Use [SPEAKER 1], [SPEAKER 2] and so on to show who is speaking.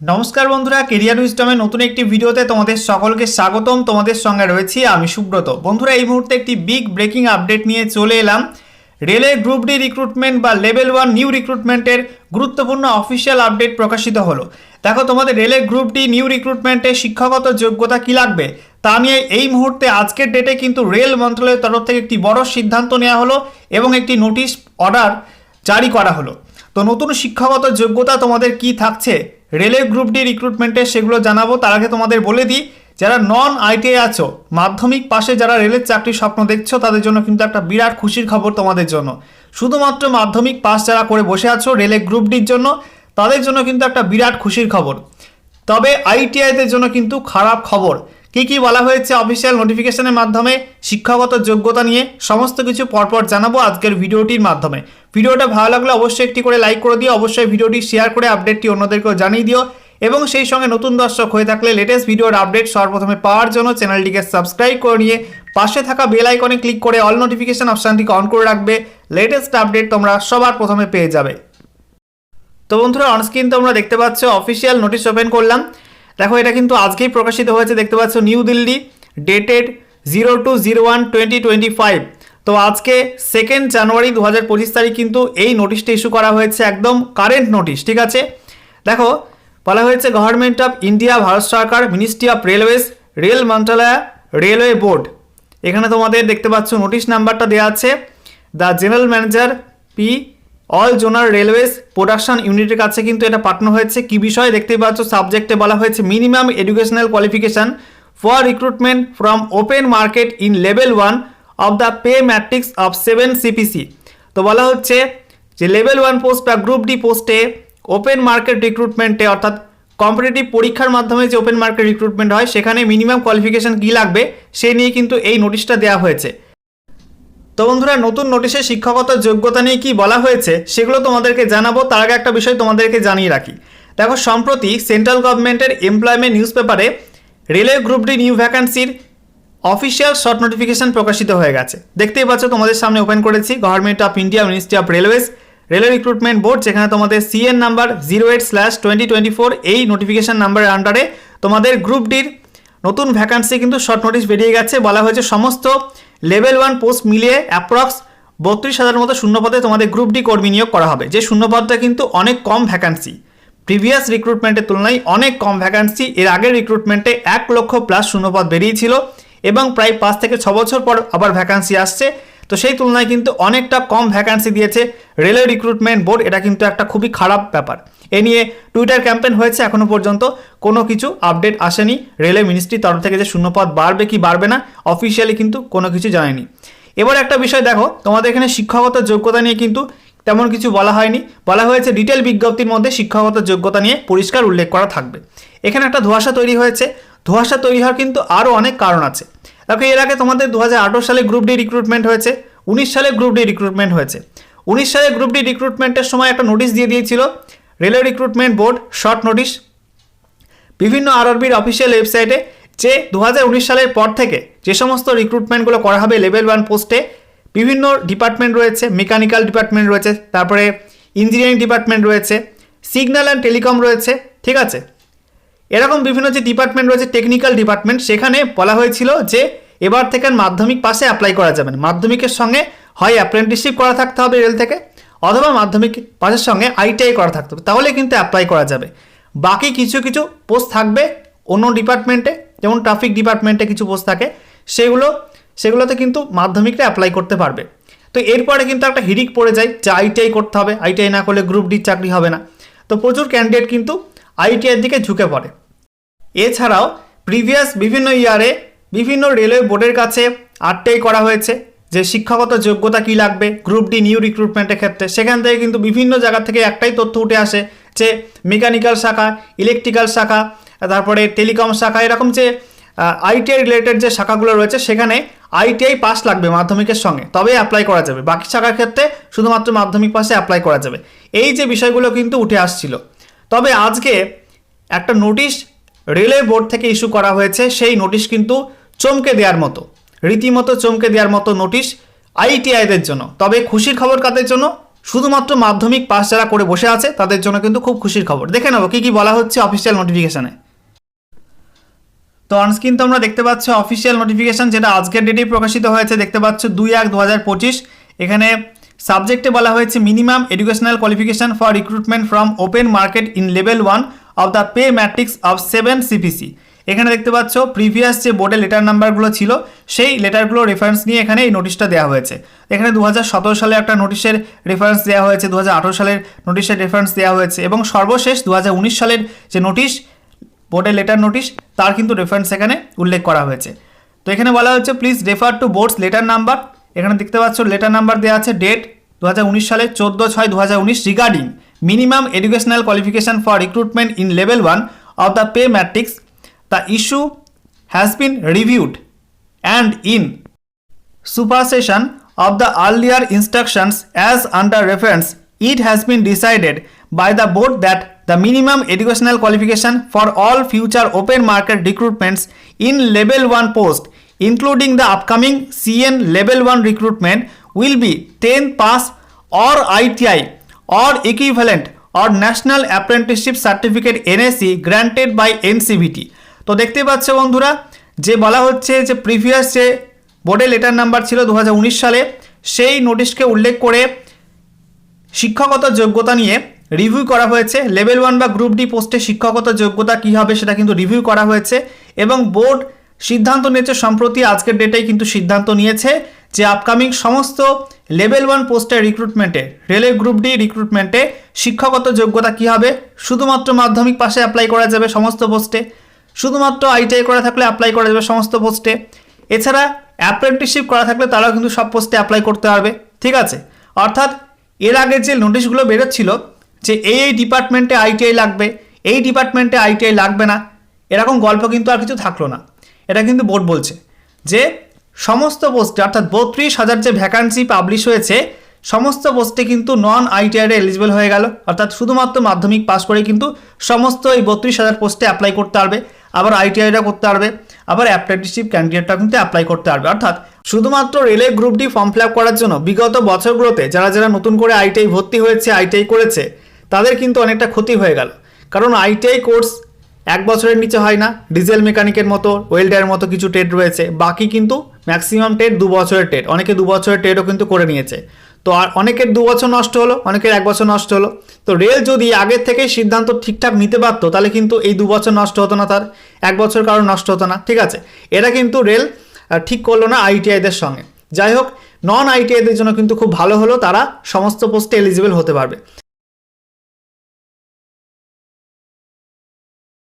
[SPEAKER 1] নমস্কার বন্ধুরা, কেরিয়ার উইস্টমের নতুন একটি ভিডিওতে তোমাদের সকলকে স্বাগতম। তোমাদের সঙ্গে রয়েছি আমি সুব্রত। বন্ধুরা, এই মুহূর্তে একটি বিগ ব্রেকিং আপডেট নিয়ে চলে এলাম। রেলে গ্রুপ ডি রিক্রুটমেন্ট বা লেভেল ওয়ান নিউ রিক্রুটমেন্টের গুরুত্বপূর্ণ অফিসিয়াল আপডেট প্রকাশিত হলো। দেখো, তোমাদের রেলে গ্রুপ ডি নিউ রিক্রুটমেন্টে শিক্ষাগত যোগ্যতা কী লাগবে? তা নিয়ে এই মুহূর্তে আজকের ডেটে কিন্তু রেল মন্ত্রণালয়ের তরফ থেকে একটি বড় সিদ্ধান্ত নেওয়া হলো এবং একটি নোটিশ অর্ডার জারি করা হলো। তো নতুন শিক্ষাগত যোগ্যতা তোমাদের কি থাকছে? রেলের গ্রুপ ডি রিক্রুটমেন্টে সেগুলো জানাব, তার আগে তোমাদের বলে দিই, যারা নন আইটিআই আছো, মাধ্যমিক পাশে যারা রেলের চাকরির স্বপ্ন দেখছ, তাদের জন্য কিন্তু একটা বিরাট খুশির খবর তোমাদের জন্য। শুধুমাত্র মাধ্যমিক পাস যারা করে বসে আছো রেলের গ্রুপ ডির জন্য, তাদের জন্য কিন্তু একটা বিরাট খুশির খবর। তবে আইটিআইদের জন্য কিন্তু খারাপ খবর। কি কি বলা হয়েছে অফিসিয়াল নোটিফিকেশনের মাধ্যমে, শিক্ষাগত যোগ্যতা নিয়ে, সমস্ত কিছু পরপর জানাব আজকের ভিডিওটির মাধ্যমে। ভিডিওটা ভালো লাগলে অবশ্যই একটি করে লাইক করে দিও, অবশ্যই ভিডিওটি শেয়ার করে আপডেটটি অন্যদেরকেও জানিয়ে দিও, এবং সেই সঙ্গে নতুন দর্শক হয়ে থাকলে লেটেস্ট ভিডিওর আপডেট সর্বপ্রথমে পাওয়ার জন্য চ্যানেলটিকে সাবস্ক্রাইব করে নিয়ে, পাশে থাকা বেল আইকনে ক্লিক করে অল নোটিফিকেশন অপশানটিকে অন করে রাখবে লেটেস্ট আপডেট তোমরা সবার প্রথমে পেয়ে যাবে। তো বন্ধুরা অনস্ক্রিন তোমরা দেখতে পাচ্ছ অফিসিয়াল নোটিশ ওপেন করলাম। দেখো, এটা কিন্তু আজকেই প্রকাশিত হয়েছে, দেখতে পাচ্ছ, new Delhi dated zero two zero one twenty twenty five তো আজকে সেকেন্ড জানুয়ারি দু হাজার পঁচিশ তারিখ কিন্তু এই নোটিশটা ইস্যু করা হয়েছে, একদম কারেন্ট নোটিশ ঠিক আছে? দেখো, বলা হয়েছে গভর্নমেন্ট অফ ইন্ডিয়া ভারত সরকার মিনিস্ট্রি অফ রেলওয়েজ রেল মন্ত্রণালয় রেলওয়ে বোর্ড এখানে তোমাদের দেখতে পাচ্ছ নোটিশ নাম্বারটা দেওয়া আছে। The general manager P all zonal railways production ইউনিটের কাছে কিন্তু এটা পাঠানো হয়েছে। কি বিষয়ে দেখতেই পাচ্ছ? সাবজেক্টে বলা হয়েছে minimum educational qualification for recruitment from open market in level one of the pay matrix of seven CPC তো বলা হচ্ছে যে লেভেল ওয়ান পোস্ট বা গ্রুপ ডি পোস্টে ওপেন মার্কেট রিক্রুটমেন্টে অর্থাৎ কম্পিটিটিভ পরীক্ষার মাধ্যমে যে ওপেন মার্কেট রিক্রুটমেন্ট হয়, সেখানে মিনিমাম কোয়ালিফিকেশন কী লাগবে? সেই নিয়ে কিন্তু এই নোটিশটা দেওয়া হয়েছে। তো বন্ধুরা, নতুন নোটিশে শিক্ষাগত যোগ্যতা নিয়ে কি বলা হয়েছে সেগুলো তোমাদেরকে জানাব। তার আগে একটা বিষয় তোমাদেরকে জানিয়ে রাখি। দেখো, সম্প্রতি সেন্ট্রাল গভর্নমেন্টের এমপ্লয়মেন্ট নিউজ পেপারে রেলওয়ে গ্রুপ ডি নিউ ভ্যাকান্সির অফিসিয়াল শর্ট নোটিফিকেশন প্রকাশিত হয়ে গেছে। দেখতেই পাচ্ছ, তোমাদের সামনে ওপেন করেছি government of India, ministry of railways railway recruitment board, যেখানে তোমাদের CN number zero eight slash twenty twenty four এই নোটিফিকেশান নাম্বারের আন্ডারে তোমাদের গ্রুপ ডির নতুন ভ্যাকান্সি কিন্তু শর্ট নোটিশ বেরিয়ে গেছে। বলা হয়েছে, সমস্ত লেভেল ওয়ান পোস্ট মিলিয়ে অ্যাপ্রক্স বত্রিশ হাজার মতো শূন্যপদে তোমাদের গ্রুপ ডি কর্মী নিয়োগ করা হবে। যে শূন্যপদটা কিন্তু অনেক কম ভ্যাকান্সি প্রিভিয়াস রিক্রুটমেন্টের তুলনায় অনেক কম ভ্যাকান্সি এর আগের রিক্রুটমেন্টে এক লক্ষ প্লাস শূন্যপদ বেরিয়েছিল এবং প্রায় পাঁচ থেকে ছ বছর পর আবার ভ্যাকান্সি আসছে। তো সেই তুলনায় কিন্তু অনেকটা কম ভ্যাকান্সি দিয়েছে রেলওয়ে রিক্রুটমেন্ট বোর্ড এটা কিন্তু একটা খুবই খারাপ ব্যাপার। এ নিয়ে টুইটার ক্যাম্পেন হয়েছে এখনও পর্যন্ত। কোনো কিছু আপডেট আসেনি। রেলওয়ে মিনিস্ট্রির তরফ থেকে যে শূন্যপদ বাড়বে কি বাড়বে না অফিসিয়ালি কিন্তু কোনো কিছু জানায়নি। এবার একটা বিষয় দেখো, তোমাদের এখানে শিক্ষাগত যোগ্যতা নিয়ে কিন্তু তেমন কিছু বলা হয়নি। বলা হয়েছে ডিটেল বিজ্ঞপ্তির মধ্যে শিক্ষাগত যোগ্যতা নিয়ে পরিষ্কার উল্লেখ করা থাকবে। এখানে একটা ধোঁয়াশা তৈরি হয়েছে। ধোঁয়াশা তৈরি হওয়ার কিন্তু আরও অনেক কারণ আছে। দেখো, এর আগে তোমাদের দু হাজার আঠারো সালে গ্রুপ ডি রিক্রুটমেন্ট হয়েছে, উনিশ সালে গ্রুপ ডি রিক্রুটমেন্ট হয়েছে। উনিশ সালে গ্রুপ ডি রিক্রুটমেন্টের সময় একটা নোটিশ দিয়ে দিয়েছিল, railway recruitment board short notice বিভিন্ন আরআরবির অফিসিয়াল ওয়েবসাইটে যে দু হাজার উনিশ সালের পর থেকে যে সমস্ত রিক্রুটমেন্টগুলো করা হবে লেভেল ওয়ান পোস্টে বিভিন্ন ডিপার্টমেন্ট রয়েছে মেকানিক্যাল ডিপার্টমেন্ট রয়েছে, তারপরে ইঞ্জিনিয়ারিং ডিপার্টমেন্ট রয়েছে সিগন্যাল অ্যান্ড টেলিকম রয়েছে, ঠিক আছে? এরকম বিভিন্ন যে ডিপার্টমেন্ট রয়েছে টেকনিক্যাল ডিপার্টমেন্ট সেখানে বলা হয়েছিল যে এবার থেকে মাধ্যমিক পাশে অ্যাপ্লাই করা যাবে না। মাধ্যমিকের সঙ্গে হয় অ্যাপ্রেন্টিসশিপ করা থাকতে হবে রেল থেকে, অথবা মাধ্যমিক পাশের সঙ্গে আইটিআই করা থাকতে হবে। তাহলে কিন্তু অ্যাপ্লাই করা যাবে। বাকি কিছু কিছু পোস্ট থাকবে অন্য ডিপার্টমেন্টে যেমন ট্রাফিক ডিপার্টমেন্টে কিছু পোস্ট থাকে, সেগুলো, সেগুলোতে কিন্তু মাধ্যমিকটা অ্যাপ্লাই করতে পারবে। তো এরপরে কিন্তু একটা হিরিক পড়ে যায় যে আইটিআই করতে হবে। আইটিআই না করলে গ্রুপ ডির চাকরি হবে না। তো প্রচুর ক্যান্ডিডেট কিন্তু আইটিআইয়ের দিকে ঝুঁকে পড়ে। এছাড়াও প্রিভিয়াস বিভিন্ন ইয়ারে বিভিন্ন রেলওয়ে বোর্ডের কাছে আরটিআই করা হয়েছে যে শিক্ষাগত যোগ্যতা কী লাগবে, গ্রুপ ডি, নিউ রিক্রুটমেন্টের ক্ষেত্রে। সেখান থেকে কিন্তু বিভিন্ন জায়গা থেকে একটাই তথ্য উঠে আসে যে মেকানিক্যাল শাখা, ইলেকট্রিক্যাল শাখা, তারপরে টেলিকম শাখা, এরকম যে আইটিআই রিলেটেড যে শাখাগুলো রয়েছে, সেখানে আইটিআই পাস লাগবে মাধ্যমিকের সঙ্গে তবে অ্যাপ্লাই করা যাবে। বাকি শাখার ক্ষেত্রে শুধুমাত্র মাধ্যমিক পাশে অ্যাপ্লাই করা যাবে। এই যে বিষয়গুলো কিন্তু উঠে আসছিল তবে আজকে একটা নোটিশ রেলওয়ে বোর্ড থেকে ইস্যু করা হয়েছে। সেই নোটিশ কিন্তু চমকে দেওয়ার মতো, রীতিমতো চমকে দেওয়ার মতো নোটিশ আইটিআইদের জন্য। তবে খুশির খবর কাদের জন্য? শুধুমাত্র মাধ্যমিক পাস যারা করে বসে আছে, তাদের জন্য কিন্তু খুব খুশির খবর। দেখে নেব কী কী বলা হচ্ছে অফিসিয়াল নোটিফিকেশানে তো অনস্ক্রিন তোমরা দেখতে পাচ্ছ অফিসিয়াল নোটিফিকেশান যেটা আজকের ডেটেই প্রকাশিত হয়েছে। দেখতে পাচ্ছ দুই এক দু এখানে সাবজেক্টে বলা হয়েছে minimum educational qualification for recruitment from open market in level one of the pay matrix of seven CPC এখানে দেখতে পাচ্ছ প্রিভিয়াস যে বোর্ডে লেটার নাম্বারগুলো ছিল, সেই লেটারগুলো রেফারেন্স নিয়ে এখানে এই নোটিশটা দেওয়া হয়েছে। এখানে দু হাজার সতেরো সালে একটা নোটিশের রেফারেন্স দেওয়া হয়েছে দু হাজার আঠেরো সালের নোটিশের রেফারেন্স দেওয়া হয়েছে, এবং সর্বশেষ দু হাজার উনিশ সালের যে নোটিশ বোর্ডের লেটার নোটিশ তার কিন্তু রেফারেন্স এখানে উল্লেখ করা হয়েছে। তো এখানে বলা হচ্ছে please refer to board's letter number এখানে দেখতে পাচ্ছ লেটার নাম্বার দেওয়া আছে ডেট উনিশ সালে চোদ্দ ছয় দু regarding minimum educational qualification for recruitment in level one of the pay matrix the issue has been reviewed and in supersession of the earlier instructions as under reference it has been decided by the board that the minimum educational qualification for all future open market recruitments in level one post including the upcoming CN level one recruitment will be 10 pass or iti or equivalent or national apprenticeship certificate nsc granted by ncvt তো দেখতে পাচ্ছ বন্ধুরা, যে বলা হচ্ছে যে previous যে বোর্ডে লেটার নাম্বার ছিল দু হাজার উনিশ সালে, সেই নোটিশকে উল্লেখ করে শিক্ষাগত যোগ্যতা নিয়ে রিভিউ করা হয়েছে। লেভেল ওয়ান বা গ্রুপ ডি পোস্টে শিক্ষাগত যোগ্যতা কী হবে সেটা কিন্তু রিভিউ করা হয়েছে এবং বোর্ড সিদ্ধান্ত নিয়েছে, সম্প্রতি আজকের ডেটেই কিন্তু সিদ্ধান্ত নিয়েছে। যে আপকামিং সমস্ত লেভেল ওয়ান পোস্টের রিক্রুটমেন্টে রেলওয়ে গ্রুপ ডি রিক্রুটমেন্টে শিক্ষাগত যোগ্যতা কী হবে? শুধুমাত্র মাধ্যমিক পাশে অ্যাপ্লাই করা যাবে সমস্ত পোস্টে শুধুমাত্র আইটিআই করা থাকলে অ্যাপ্লাই করা যাবে সমস্ত পোস্টে এছাড়া অ্যাপ্রেন্টিসশিপ করা থাকলে তারাও কিন্তু সব পোস্টে অ্যাপ্লাই করতে পারবে। ঠিক আছে? অর্থাৎ এর আগে যে নোটিশগুলো বেরোচ্ছিল, যে এই এই ডিপার্টমেন্টে আইটিআই লাগবে, এই ডিপার্টমেন্টে আইটিআই লাগবে না, এরকম গল্প কিন্তু আর কিছু থাকল না। এটা কিন্তু বোর্ড বলছে যে সমস্ত পোস্টে অর্থাৎ বত্রিশ হাজার যে ভ্যাকান্সি পাবলিশ হয়েছে, সমস্ত পোস্টে কিন্তু নন আইটিআইরে এলিজিবল হয়ে গেল। অর্থাৎ শুধুমাত্র মাধ্যমিক পাস করে কিন্তু সমস্ত এই বত্রিশ হাজার পোস্টে অ্যাপ্লাই করতে পারবে। আবার আইটিআইটা করতে পারবে। আবার অ্যাপ্রেন্টিসশিপ ক্যান্ডিডেটটা কিন্তু অ্যাপ্লাই করতে পারবে। অর্থাৎ শুধুমাত্র রেলে গ্রুপ ডি ফর্ম ফিল করার জন্য বিগত বছরগুলোতে যারা যারা নতুন করে আইটিআই ভর্তি হয়েছে আইটিআই করেছে, তাদের কিন্তু অনেকটা ক্ষতি হয়ে গেল। কারণ আইটিআই কোর্স এক বছরের নিচে হয় না, ডিজেল মেকানিকের মতো ওয়েল্ডারের মতো কিছু টেট রয়েছে। বাকি কিন্তু ম্যাক্সিমাম টেট দু বছরের টেট অনেকে দু বছরের টেটও কিন্তু করে নিয়েছে। তো আর অনেকের দু বছর নষ্ট হলো, অনেকের এক বছর নষ্ট হলো। তো রেল যদি আগের থেকে সিদ্ধান্ত ঠিকঠাক নিতে পারতো, তাহলে কিন্তু এই দু বছর নষ্ট হতো না তার। এক বছর কারণ নষ্ট হতো না, ঠিক আছে? এরা কিন্তু রেল ঠিক করল না আইটিআইদের সঙ্গে। যাই হোক নন আইটিআইদের জন্য কিন্তু খুব ভালো হলো, তারা সমস্ত পোস্টে এলিজিবল হতে পারবে।